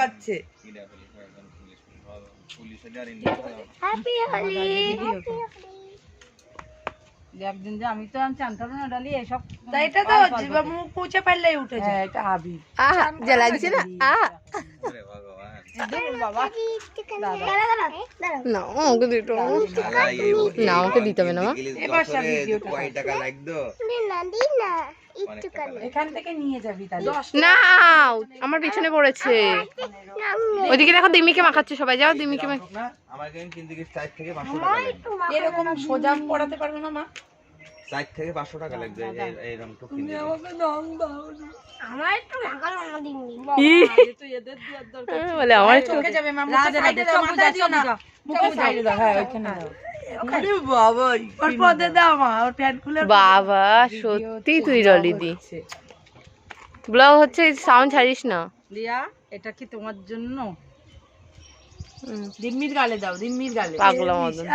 দেখাচ্ছে। একদিন যে আমি তো আমি জানতাম না ডালি এসব এটা তো মুখ মুছে পারলেই উঠেছে। হ্যাঁ এটা হাবি। আহা যা না? আহা। না আমাকে দিতে না আমাকে দিতে হবে না মা। এখান থেকে নিয়ে যাবি না আমার পিছনে পড়েছে। ওইদিকে দেখো। দিমিকে মাখাচ্ছে সবাই। যাও দিমিকে আমার এরকম সোজা পড়াতে পারবে না মা? চার থেকে পাঁচশো টাকা লাগবে এই- এই- এই রং টুক কিনতে বলে আমার চোখে যাবে মা মুখে সাইডে দাও মাথায় দিও না। মুখে সাইডে দাও। হ্যাঁ ওইখানে দাও। আরে বাবা সত্যি তুই রলি দি। ব্লগ হচ্ছে সাউন্ড ছাড়িস না। লিয়া এটা কি তোমার জন্য? দিম্মির গালে দাও দিম্মির গালে। পাগলা মতন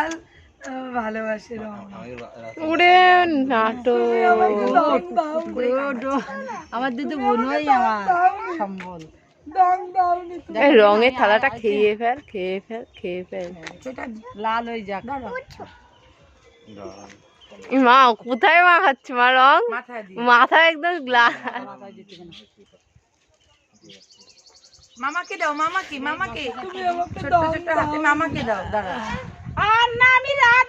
ভালোবাসে রং আমাকে রা- রাতে ওরে নাটক। আমার দিদি বোনই আমার সম্বল। রঙের থালাটা খেয়ে ফেল খেয়ে ফেল খেয়ে ফেল। লাল হয়ে যাক। মা কোথায় মা খাচ্ছে? মা রং? মাথায় মাথা একদম গ্লাস মামাকে দাও মামাকে মামাকে। ছোট্ট ছোট্ট হাতে মামাকে দাও দাঁড়া। আর না আমি রাত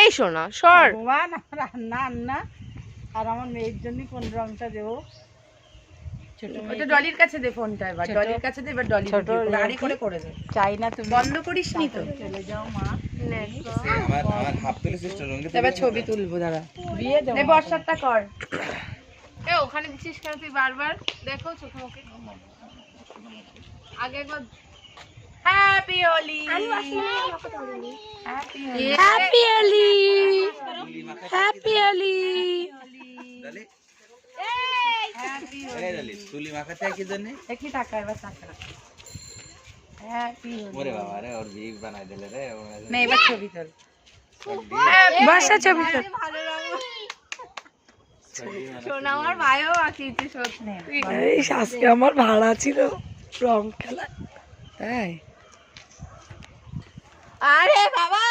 এই শোনা সর। আমার রান্না আর আমার মেয়ের জন্য কোন রংটা দেবো? ওটা ডলির কাছে দে ফোনটা এবার ডলির কাছে দে এবার ডলি ছোট গাড়ি করে। করে দে। চাই না তুমি। বন্ধ করিস নি তো। চলে যাও মা। আমার আমার হাফ তুলে সিস্টার রঙে এবার ছবি তুলবো দাঁড়া। বিয়ে দেবো এই বর্ষারটা কর। এ ওখানে দিচ্ছিস কেন তুই বারবার? দেখো চোখ মুখে। আগে একবার। Happy Holi happy Holi happy Holi ডালি এই মাখাতে কি জন্য? দেখি টাকা এবার টাকা ওরে বাবা রে ওর বিগ বানাই দিলে রে না এবার ছবি তোল। বিগ ছবি তোল। শোনা আমার ভাইও আঁকিয়েছে সত্যি আজকে আমার ভাড়া ছিল রং খেলা। তাই। আরে বাবা!